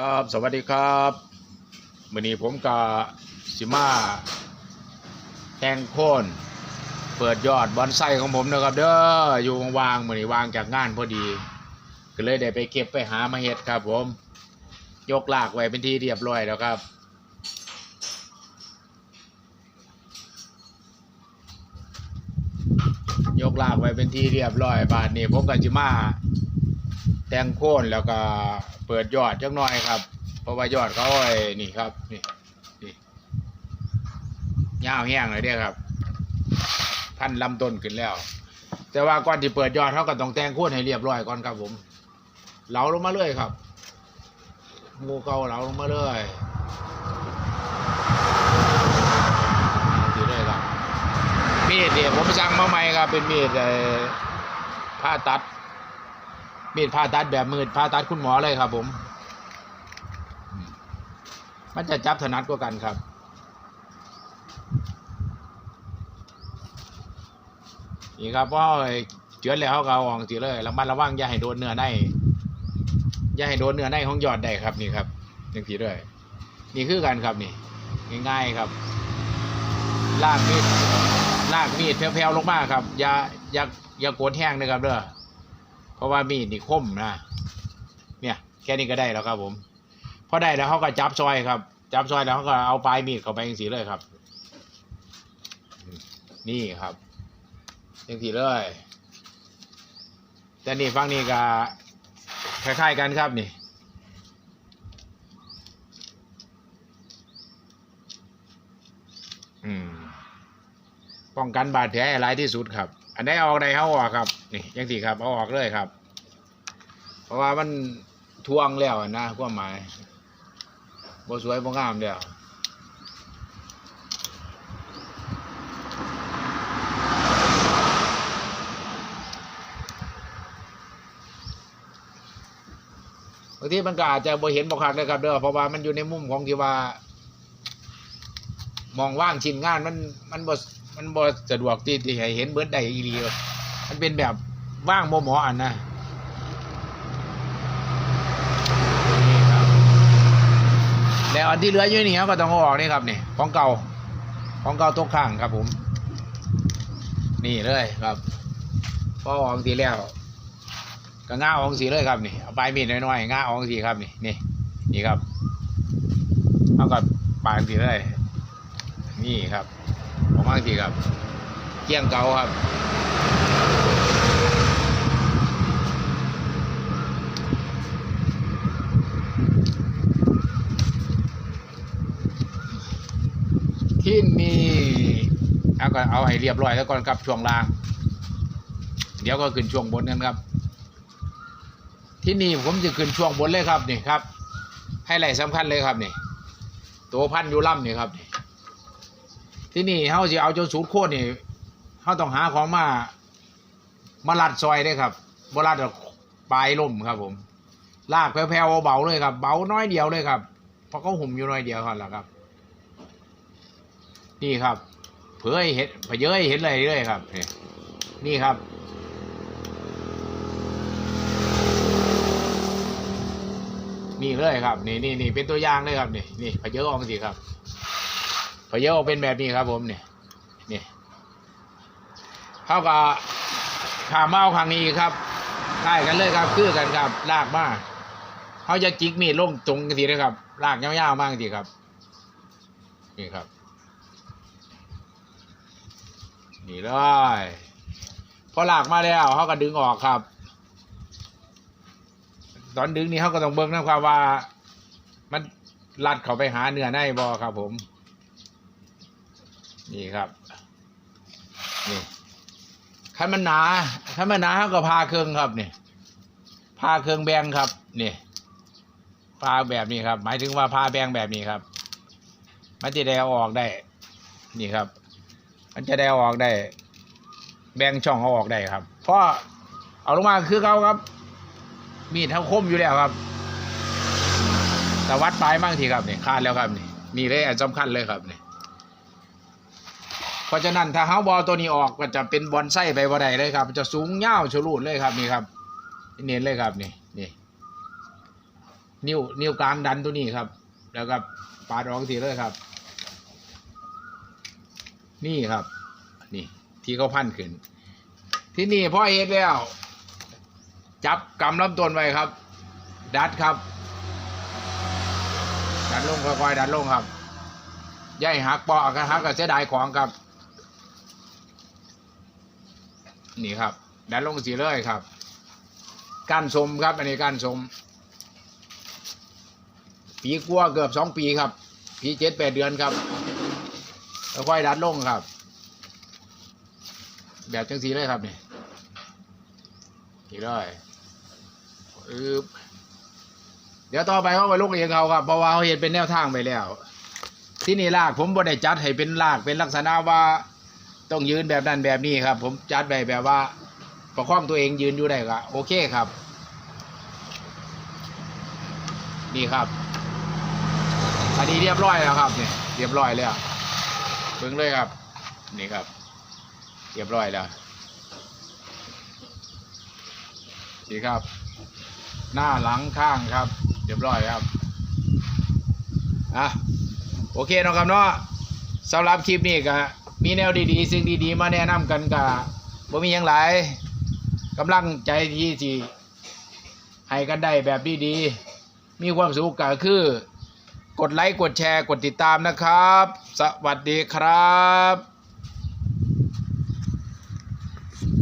ครับ สวัสดีครับวันนี้ผมกับสิมาแทงโค่นเปิดยอดบอนไซของผมนะครับ เด้ออยู่วางๆวันนี้วางจากงานพอดี ก็เลยได้ไปเก็บไปหามาเห็ดครับ ผม ยกลากไว้เป็นที่เรียบร้อยแล้วครับยกลากไว้เป็นที่เรียบร้อยบาทนี้ผมกับจิมา แตงโค่นแล้วก็เปิดยอดจักหน่อยครับ เพราะว่ายอดเขาไอ้นี่ครับนี่นี่ยาวแห้งเลยเด้อครับพันลำต้นขึ้นแล้ว แต่ว่าก่อนที่เปิดยอดเขาก็ต้องแตงโค่นให้เรียบร้อยก่อนครับผมเหลาลงมาเลยครับงูเกาเหลาลงมาเลยดีเลยครับมีดเนี่ยผมสั่งมาใหม่ครับเป็นมีดผ้าตัด มีดผ่าตัดแบบมืดผ่าตัดคุณหมอเลยครับ ผม มันจะจับถนัดกว่ากันครับนี่ครับเพราะเจือแล้วเขาก็เอาออกสิเลยระมัดระวังอย่าให้โดนเนื้อในอย่าให้โดนเนื้อในของยอดได้ครับนี่ครับยังสีด้วยนี่คือกันครับนี่ง่ายๆครับ ลากมีดลากมีดแผ่วๆลงมาครับ อย่าอย่าอย่าโกดแห้งนะครับเด้อ เพราะว่ามีดนี่คมนะเนี่ยแค่นี้ก็ได้แล้วครับ ผมพอได้แล้วเขาก็จับซอยครับ จับซอยแล้วเขาก็เอาปลายมีดเข้าไปอย่างสีเลยครับ นี่ครับอย่างสีเลยแต่นี่ฟังนี่ก็คล้ายๆกันครับนี่ป้องกันบาดแผลให้ร้ายที่สุดครับ อันไหนเอาใดเขาออกครับ นี่ยังสี่ครับเอาออกเลยครับ เพราะว่ามันทวงแล้วนะความหมายบ่สวยบ่งามแล้วบางทีมันก็อาจจะบ่เห็นบ่คักเลยครับเด้อเพราะว่ามันอยู่ในมุมของที่ว่า มองว่างชิ้นงานมันมันบ่มันบ่สะดวกที่ที่ให้เห็นเบิดได้อีหลีเลยมันเป็นแบบ ว่างบ่หมออันนะนี่ครับแล้วอันที่เหลืออยู่นี่ครับก็ต้องเอาออกนี่ครับนี่ของเก่าของเก่าตกข้างครับผม นี่เลยครับพอออกทีแล้วก็ง่าออกสีเลยครับนี่เอาปลายมีดน้อยๆง่าออกสีครับนี่นี่นี่ครับเอาก็ปลายสีเลยนี่ครับผมว่าทีครับเกี้ยงเก่าครับ ที่นี่ เอาก็เอาให้เรียบร้อยแล้วก่อนครับช่วงล่าง เดี๋ยวก็ขึ้นช่วงบนกันครับ ที่นี่ผมจะขึ้นช่วงบนเลยครับนี่ครับ ให้ไหลท์สำคัญเลยครับนี่ ตัวพันอยูล่ำนี่ครับนี่ที่นี่เขาจะเอาจนสูตรโคตรนี่เขาต้องหาของมามาลัดซอยได้ครับบลัดเอาปลายล่มครับ ผม ลากแผ่วๆเบาเลยครับ เบาน้อยเดียวเลยครับเพราะเขาหุ่มอยู่น้อยเดียวครับแหละครับ นี่ครับ ผยเห็นเผยเยเห็นเลยเลยครับ นี่ครับ นี่เลยครับ นี่นี่นี่เป็นตัวอย่างเลยครับ นี่นี่เผยเยอออกสิครับพอเยอออกเป็นแบบนี้ครับ ผมเนี่ยนี่เขาก็ขามาเอาข้างนี้ครับใกล้กันเลยครับ คือกันครับลากมากเขาจะจิกมีดลงตรงกันทีนะครับลากยาวๆมากทีครับ นี่ครับ นี่เลยพอลากมาแล้วเขาก็ดึงออกครับ ตอนดึงนี่เขาก็ต้องเบิ่งนะครับว่า มันลัดเขาไปหาเนื้อในบอครับ ผม นี่ครับ นี่ถ้ามันหนาถ้ามันหนาเขาก็พาเครื่องครับนี่พาเครื่องแบงครับนี่พาแบบนี้ครับ หมายถึงว่าพาแบงแบบนี้ครับ มันจะได้ออกได้ นี่ครับ มันจะได้เอออกได้ แบ่งช่องเอาออกได้ครับเพราะเอาลงมาคือเขาครับ มีดเท่าคมอยู่แล้วครับแต่วัดปลายมั่งทีครับนี่คาดแล้วครับนี่นี่เลยอันสำคัญเลยครับนี่เพราะฉะนั้นถ้าเฮาบอลตัวนี้ออกก็จะเป็นบอลไส้ไปบ่ได้เลยครับ จะสูงยาวชะลูดเลยครับนี่ครับเน้นเลยครับนี่นี่นิ้วนิ้วกลางดันตัวนี้ครับ แล้วก็ปาดออกทีเลยครับ นี่ครับ นี่ ที่เขาพันขึ้น ที่นี่พ่อเฮ็ดแล้ว จับกำลำต้นไว้ครับ ดัดครับ ดันลงค่อยๆดันลงครับย่าให้หักปอกกันหักก็เสียดายของครับ นี่ครับ ดันลงสีเลยครับก้านสมครับ อันนี้ก้านสม ปีกว่าเกือบสองปีครับ ปีเจ็ดแปดเดือนครับ ค่อยๆดันลงครับ แบบจังสีเลยครับนี่นี่เลยอืบเดี๋ยวต่อไปเขาไปลงเองเขาครับเพราะว่าเขาเห็นเป็นแนวทางไปแล้ว ที่นี่ลากผมบ่ได้จัดให้เป็นลากเป็นลักษณะว่าต้องยืนแบบนั้นแบบนี้ครับ ผมจัดไปแบบว่า ประคองตัวเองยืนอยู่ได้ก็โอเคครับ นี่ครับอันนี้เรียบร้อยแล้วครับเนี่ยเรียบร้อยแล้ว เบิ่งเลยครับ นี่ครับเรียบร้อยแล้วนี่ครับ หน้าหลังข้างครับเรียบร้อยครับอะโอเคเนาะครับเนาะสำหรับคลิปนี้ก็มีแนวดีๆ สิ่งดีๆ มาแนะนำกันกับบ่มีหยังหลายกำลังใจที่สิให้กันได้แบบดีๆ มีความสุขก็คือ กดไลค์กดแชร์กดติดตามนะครับ สวัสดีครับ